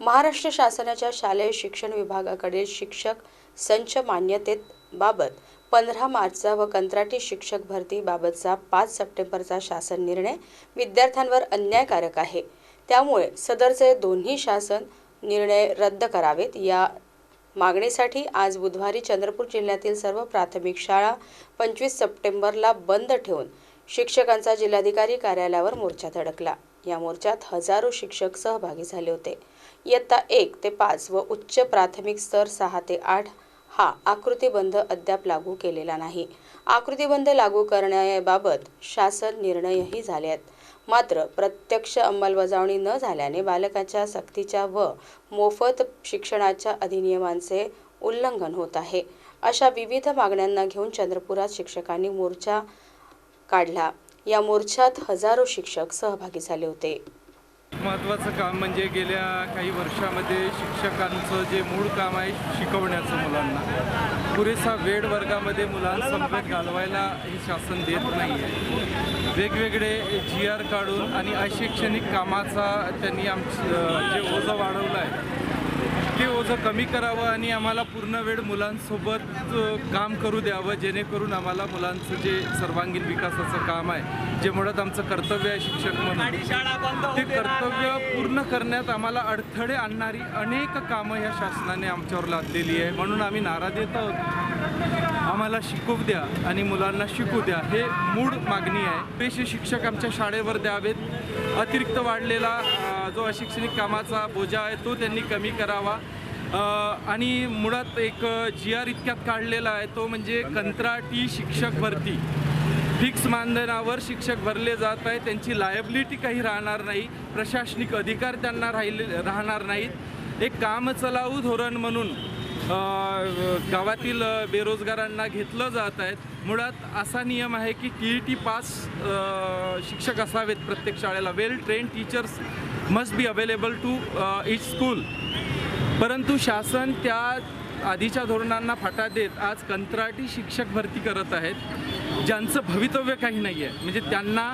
महाराष्ट्र शासनाच्या शालेय शिक्षण विभागाकडील शिक्षक संच मान्यतेबाबत पंधरा मार्चचा व कंत्राटी शिक्षक भरती बाबतचा पाच सप्टेंबरचा शासन निर्णय विद्यार्थ्यांवर अन्यायकारक आहे. त्यामुळे सदरचे दोन्ही शासन निर्णय रद्द करावेत. या मागणीसाठी आज बुधवारी चंद्रपूर जिल्ह्यातील सर्व प्राथमिक शाळा पंचवीस सप्टेंबरला बंद ठेवून शिक्षकांचा जिल्हाधिकारी कार्यालयावर मोर्चा धडकला. या मोर्चात हजारो शिक्षक सहभागी झाले होते. इयत्ता एक ते पाच व उच्च प्राथमिक स्तर सहा ते आठ हा आकृतीबंध अद्याप लागू केलेला नाही. आकृतीबंध लागू करण्याबाबत शासन निर्णयही झाले आहेत. मात्र प्रत्यक्ष अंमलबजावणी न झाल्याने बालकाच्या सक्तीच्या व मोफत शिक्षणाच्या अधिनियमांचे उल्लंघन होत आहे. अशा विविध मागण्यांना घेऊन चंद्रपुरात शिक्षकांनी मोर्चा काढला. या मोर्चात हजारो शिक्षक सहभागी झाले होते. महत्त्वाचं काम म्हणजे गेल्या काही वर्षामध्ये शिक्षकांचं जे मूळ काम आहे शिकवण्याचं मुलांना. पुरेसा वेळ वर्गामध्ये मुलांसमवेत घालवायला हे शासन देत नाही आहे वेगवेगळे जी आर काढून आणि अशैक्षणिक कामाचा त्यांनी आमचं जे ओझं वाढवलं आहे ते ओझं कमी करावं आणि आम्हाला पूर्ण वेळ मुलांसोबत काम करू द्यावं जेणेकरून आम्हाला मुलांचं जे सर्वांगीण विकासाचं काम आहे जे मुळात आमचं कर्तव्य आहे शिक्षक म्हणून ते कर्तव्य पूर्ण करण्यात आम्हाला अडथळे आणणारी अनेक कामं ह्या शासनाने आमच्यावर लादलेली आहे म्हणून आम्ही नारा देत आहोत. आम्हाला शिकवू द्या आणि मुलांना शिकू द्या हे मूळ मागणी आहे. पुरेसे शिक्षक आमच्या शाळेवर द्यावेत. अतिरिक्त वाढलेला जो अशैक्षणिक कामाचा बोजा आहे तो त्यांनी कमी करावा. आणि मुळात एक जी आर इतक्यात काढलेला आहे तो म्हणजे कंत्राटी शिक्षक भरती. फिक्स मानधनावर शिक्षक भरले जात आहे त्यांची लायबिलिटी काही राहणार नाही. प्रशासनिक अधिकार त्यांना राहिले राहणार नाहीत. एक काम चलाऊ धोरण म्हणून गावातील बेरोजगारांना घेतलं जात आहेत मुळात असा नियम आहे की टी ई टी पास शिक्षक असावेत प्रत्येक शाळेला. Well train teachers must be available to each school परंतु शासन त्या आधीच्या धोरणांना फाटा देत आज कंत्राटी शिक्षक भरती करत आहेत ज्यांचं भवितव्य काही नाही आहे म्हणजे त्यांना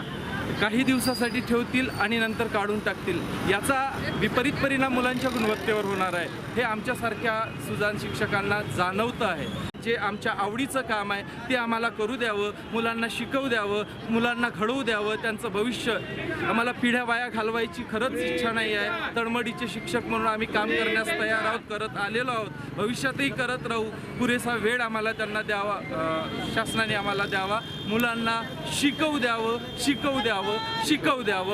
काही दिवसासाठी ठेवतील आणि नंतर काढून टाकतील. याचा विपरीत परिणाम मुलांच्या गुणवत्तेवर होणार आहे. हे आमच्यासारख्या सुजान शिक्षकांना जाणवतं आहे. जे आमच्या आवडीचं काम आहे ते आम्हाला करू द्यावं मुलांना शिकवू द्यावं मुलांना घडवू द्यावं त्यांचं भविष्य. आम्हाला पिढ्या वाया घालवायची खरंच इच्छा नाही आहे. तळमडीचे शिक्षक म्हणून आम्ही काम करण्यास तयार आहोत करत आलेलो आहोत. भविष्यातही करत राहू. पुरेसा वेळ आम्हाला त्यांना द्यावा शासनाने आम्हाला द्यावा. मुलांना शिकवू द्यावं शिकवू द्यावं शिकवू द्यावं.